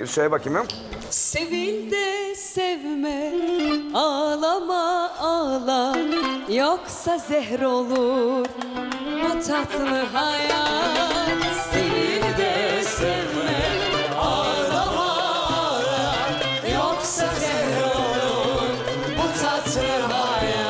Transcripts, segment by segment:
Bir söyle bakayım. Sevil de sevme, ağlama ağla, yoksa zehr olur bu tatlı hayat. Sevil de sevme, ağlama ağla, yoksa zehr olur bu tatlı hayat.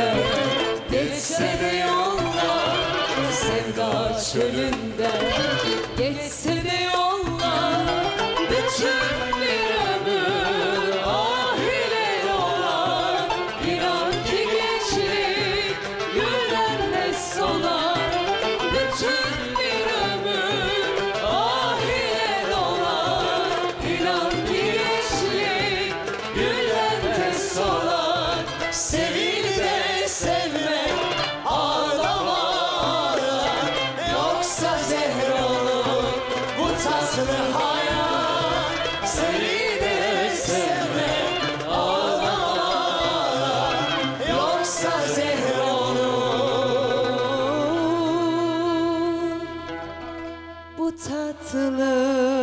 Çölünde Geçse de yollar Sevda çölünde. Geçse de yollar Bütün bir ömür Ah ile dolar İnan ki gençlik Güllerle solar Bütün Tatlı hayat Sevil de sevme Ağlama ağla Yoksa zehr olur Bu tatlı